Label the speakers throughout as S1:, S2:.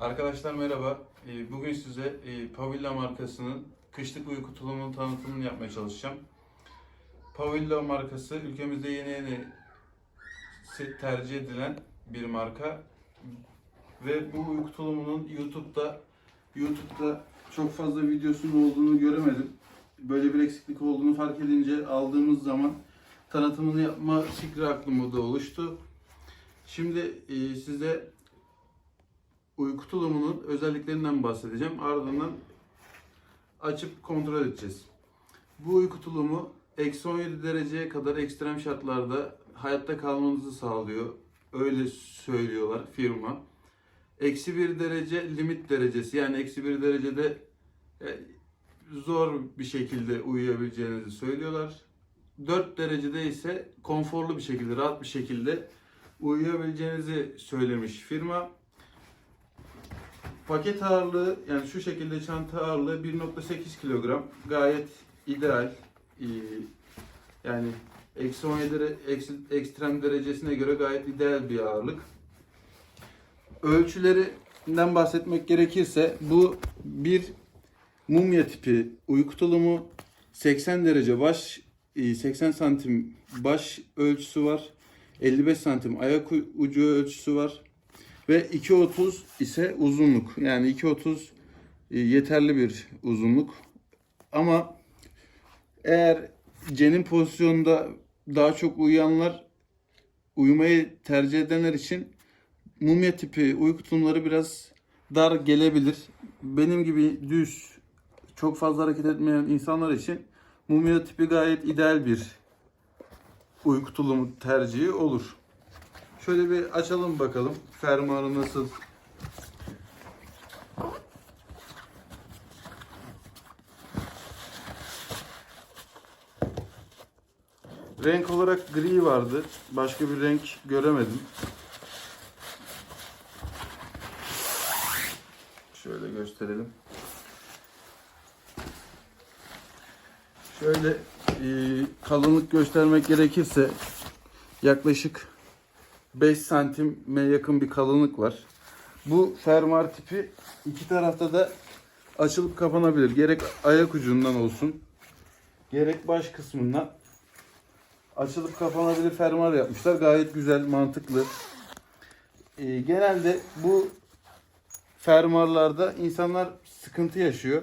S1: Arkadaşlar merhaba. Ee, Bugün size e, Pavilla markasının kışlık uyku tulumunun tanıtımını yapmaya çalışacağım. Pavilla markası ülkemizde yeni yeni tercih edilen bir marka ve bu uyku tulumunun YouTube'da YouTube'da çok fazla videosunun olduğunu göremedim. Böyle bir eksiklik olduğunu fark edince aldığımız zaman tanıtımını yapma fikri aklımda oluştu. Şimdi e, size uyku tulumunun özelliklerinden bahsedeceğim. Ardından açıp kontrol edeceğiz. Bu uyku tulumu eksi 17 dereceye kadar ekstrem şartlarda hayatta kalmanızı sağlıyor. Öyle söylüyorlar firma. Eksi 1 derece limit derecesi yani eksi 1 derecede e, zor bir şekilde uyuyabileceğinizi söylüyorlar. 4 derecede ise konforlu bir şekilde, rahat bir şekilde uyuyabileceğinizi söylemiş firma. Paket ağırlığı yani şu şekilde çanta ağırlığı 1.8 kilogram. Gayet ideal. Ee, yani eksi 17 dere- eksi, ekstrem derecesine göre gayet ideal bir ağırlık. Ölçülerinden bahsetmek gerekirse bu bir mumya tipi uyku tulumu 80 derece baş e, 80 santim baş ölçüsü var. 55 santim ayak ucu ölçüsü var. Ve 2.30 ise uzunluk. Yani 2.30 e, yeterli bir uzunluk. Ama eğer cenin pozisyonunda daha çok uyuyanlar uyumayı tercih edenler için mumya tipi uyku tulumları biraz dar gelebilir. Benim gibi düz çok fazla hareket etmeyen insanlar için mumya tipi gayet ideal bir uyku tulumu tercihi olur. Şöyle bir açalım bakalım. Fermuarı nasıl? Renk olarak gri vardı. Başka bir renk göremedim. Şöyle gösterelim. Şöyle e, kalınlık göstermek gerekirse yaklaşık 5 santime yakın bir kalınlık var. Bu fermuar tipi iki tarafta da açılıp kapanabilir. Gerek ayak ucundan olsun, gerek baş kısmından açılıp kapanabilir fermuar yapmışlar. Gayet güzel, mantıklı. Ee, genelde bu fermuarlarda insanlar sıkıntı yaşıyor.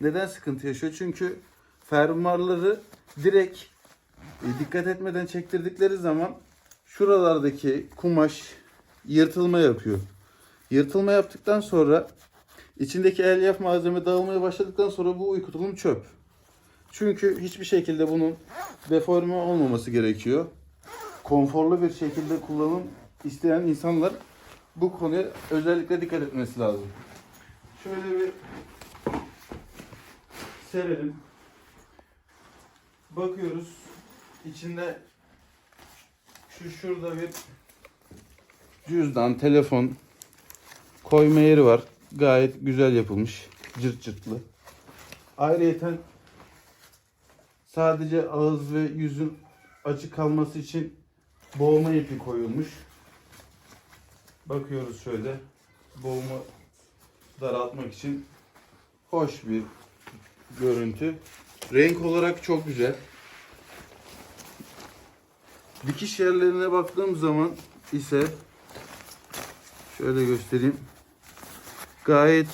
S1: Neden sıkıntı yaşıyor? Çünkü fermuarları direkt e, dikkat etmeden çektirdikleri zaman şuralardaki kumaş yırtılma yapıyor. Yırtılma yaptıktan sonra içindeki elyaf malzeme dağılmaya başladıktan sonra bu uyku çöp. Çünkü hiçbir şekilde bunun deforme olmaması gerekiyor. Konforlu bir şekilde kullanım isteyen insanlar bu konuya özellikle dikkat etmesi lazım. Şöyle bir serelim. Bakıyoruz. İçinde şu şurada bir cüzdan, telefon koyma yeri var. Gayet güzel yapılmış. Cırt cırtlı. Ayrıyeten sadece ağız ve yüzün açık kalması için boğma ipi koyulmuş. Bakıyoruz şöyle. Boğma daraltmak için hoş bir görüntü. Renk olarak çok güzel. Dikiş yerlerine baktığım zaman ise şöyle göstereyim. Gayet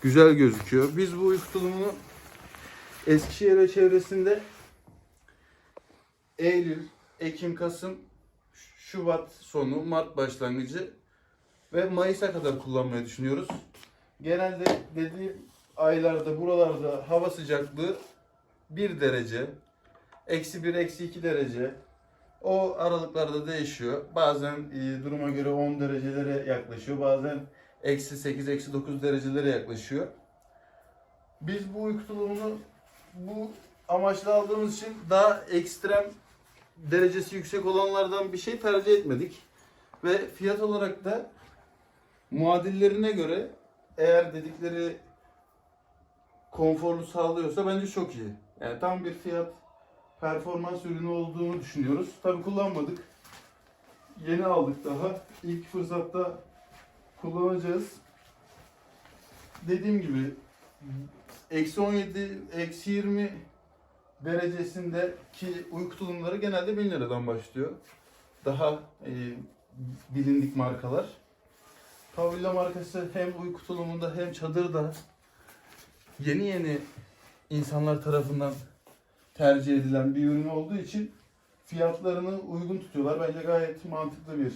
S1: güzel gözüküyor. Biz bu tulumunu Eskişehir ve çevresinde Eylül, Ekim, Kasım, Şubat sonu, Mart başlangıcı ve Mayıs'a kadar kullanmayı düşünüyoruz. Genelde dediğim aylarda buralarda hava sıcaklığı 1 derece, eksi 1, eksi 2 derece. O aralıklarda değişiyor. Bazen e, duruma göre 10 derecelere yaklaşıyor. Bazen eksi 8, eksi 9 derecelere yaklaşıyor. Biz bu uyku tulumunu bu amaçla aldığımız için daha ekstrem derecesi yüksek olanlardan bir şey tercih etmedik. Ve fiyat olarak da muadillerine göre eğer dedikleri konforlu sağlıyorsa bence çok iyi. Yani tam bir fiyat performans ürünü olduğunu düşünüyoruz. Tabi kullanmadık. Yeni aldık daha. İlk fırsatta kullanacağız. Dediğim gibi eksi 17, eksi 20 derecesindeki uyku tulumları genelde 1000 liradan başlıyor. Daha e, bilindik markalar. Pavilla markası hem uyku tulumunda hem çadırda yeni yeni insanlar tarafından tercih edilen bir ürün olduğu için fiyatlarını uygun tutuyorlar. Bence gayet mantıklı bir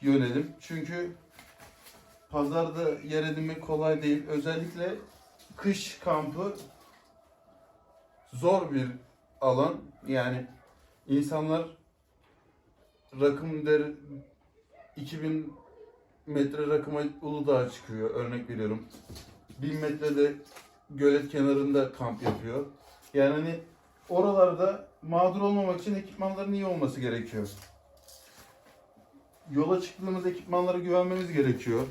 S1: yönelim. Çünkü pazarda yer edinmek kolay değil. Özellikle kış kampı zor bir alan. Yani insanlar rakım der 2000 metre rakıma Uludağ'a çıkıyor örnek veriyorum. 1000 metrede gölet kenarında kamp yapıyor. Yani hani oralarda mağdur olmamak için ekipmanların iyi olması gerekiyor. Yola çıktığımız ekipmanlara güvenmemiz gerekiyor.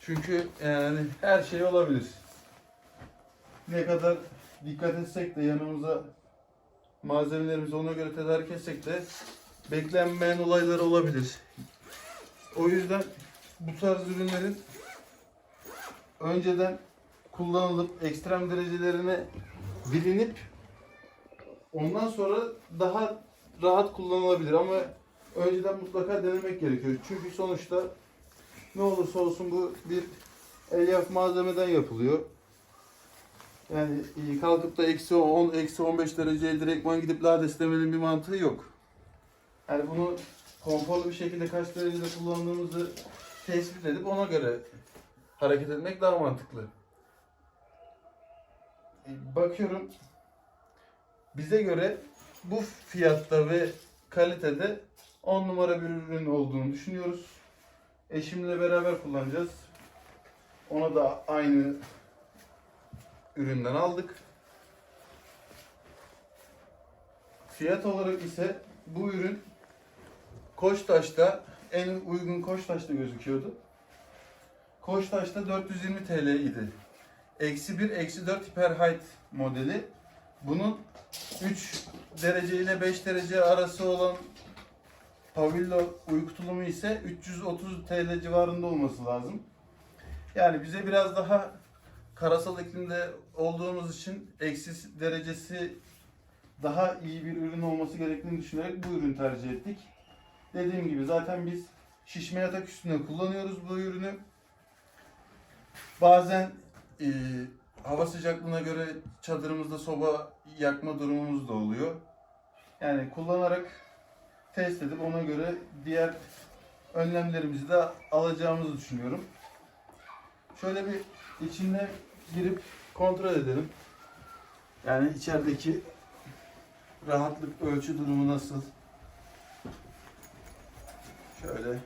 S1: Çünkü yani her şey olabilir. Ne kadar dikkat etsek de yanımıza malzemelerimizi ona göre tedarik etsek de beklenmeyen olaylar olabilir. O yüzden bu tarz ürünlerin önceden kullanılıp ekstrem derecelerine bilinip ondan sonra daha rahat kullanılabilir ama önceden mutlaka denemek gerekiyor. Çünkü sonuçta ne olursa olsun bu bir elyaf malzemeden yapılıyor. Yani e, kalkıp da eksi 10, eksi 15 dereceye direktman gidip lades demenin bir mantığı yok. Yani bunu konforlu bir şekilde kaç derecede kullandığımızı tespit edip ona göre hareket etmek daha mantıklı. E, Bakıyorum bize göre bu fiyatta ve kalitede 10 numara bir ürün olduğunu düşünüyoruz. Eşimle beraber kullanacağız. Ona da aynı üründen aldık. Fiyat olarak ise bu ürün Koçtaş'ta en uygun Koçtaş'ta gözüküyordu. Koçtaş'ta 420 TL idi. Eksi 1, eksi 4 Hyperheight modeli. Bunun 3 derece ile 5 derece arası olan Pavillo uyku tulumu ise 330 TL civarında olması lazım. Yani bize biraz daha karasal iklimde olduğumuz için eksi derecesi daha iyi bir ürün olması gerektiğini düşünerek bu ürünü tercih ettik. Dediğim gibi zaten biz şişme yatak üstünde kullanıyoruz bu ürünü. Bazen e, hava sıcaklığına göre çadırımızda soba yakma durumumuz da oluyor. Yani kullanarak test edip ona göre diğer önlemlerimizi de alacağımızı düşünüyorum. Şöyle bir içine girip kontrol edelim. Yani içerideki rahatlık ölçü durumu nasıl? Şöyle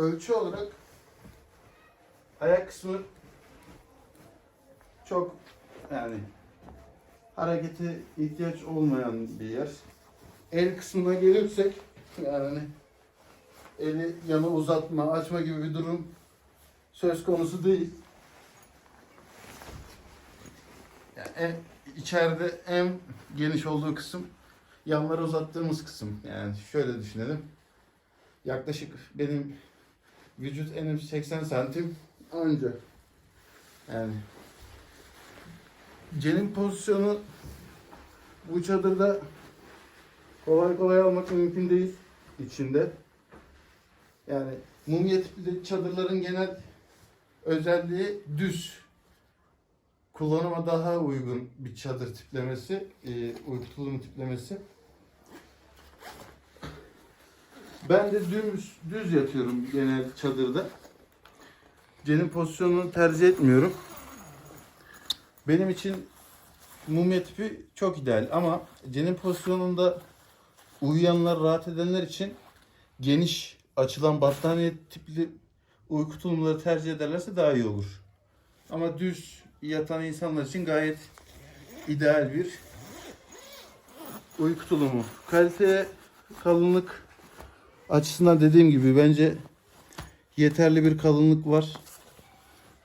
S1: ölçü olarak ayak kısmı çok yani harekete ihtiyaç olmayan bir yer. El kısmına gelirsek yani eli yana uzatma, açma gibi bir durum söz konusu değil. Yani en, içeride en geniş olduğu kısım yanlara uzattığımız kısım. Yani şöyle düşünelim. Yaklaşık benim vücut enim 80 santim anca. Yani Cenin pozisyonu bu çadırda kolay kolay almak mümkün değil içinde. Yani mumya tipli çadırların genel özelliği düz. Kullanıma daha uygun bir çadır tiplemesi, e, uyku tulumu tiplemesi. Ben de düz, düz yatıyorum genel çadırda. Cenin pozisyonunu tercih etmiyorum. Benim için mumya tipi çok ideal ama cenin pozisyonunda uyuyanlar, rahat edenler için geniş açılan battaniye tipli uyku tulumları tercih ederlerse daha iyi olur. Ama düz yatan insanlar için gayet ideal bir uyku tulumu. Kalite, kalınlık açısından dediğim gibi bence yeterli bir kalınlık var.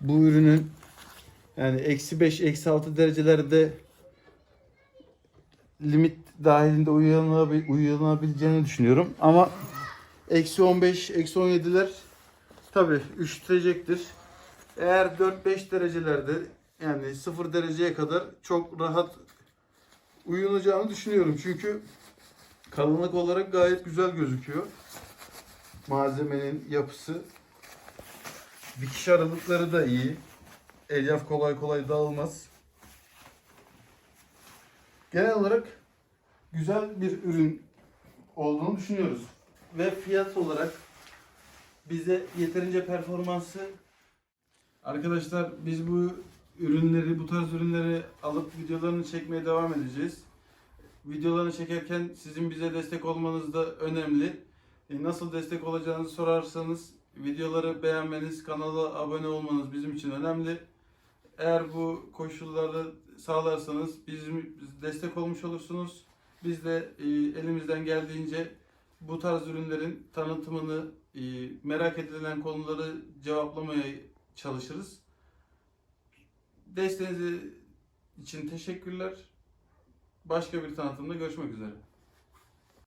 S1: Bu ürünün yani eksi 5, eksi 6 derecelerde limit dahilinde uyanabil- uyanabileceğini düşünüyorum. Ama eksi 15, eksi 17'ler tabi üşütecektir. Eğer 4-5 derecelerde yani 0 dereceye kadar çok rahat uyunacağını düşünüyorum. Çünkü kalınlık olarak gayet güzel gözüküyor. Malzemenin yapısı. Dikiş aralıkları da iyi. Elyaf kolay kolay dağılmaz. Genel olarak güzel bir ürün olduğunu düşünüyoruz. Ve fiyat olarak bize yeterince performansı Arkadaşlar biz bu ürünleri, bu tarz ürünleri alıp videolarını çekmeye devam edeceğiz. Videolarını çekerken sizin bize destek olmanız da önemli. E, Nasıl destek olacağınızı sorarsanız videoları beğenmeniz, kanala abone olmanız bizim için önemli. Eğer bu koşulları sağlarsanız bizim biz destek olmuş olursunuz. Biz de e, elimizden geldiğince bu tarz ürünlerin tanıtımını, e, merak edilen konuları cevaplamaya çalışırız. Desteğiniz için teşekkürler. Başka bir tanıtımda görüşmek üzere.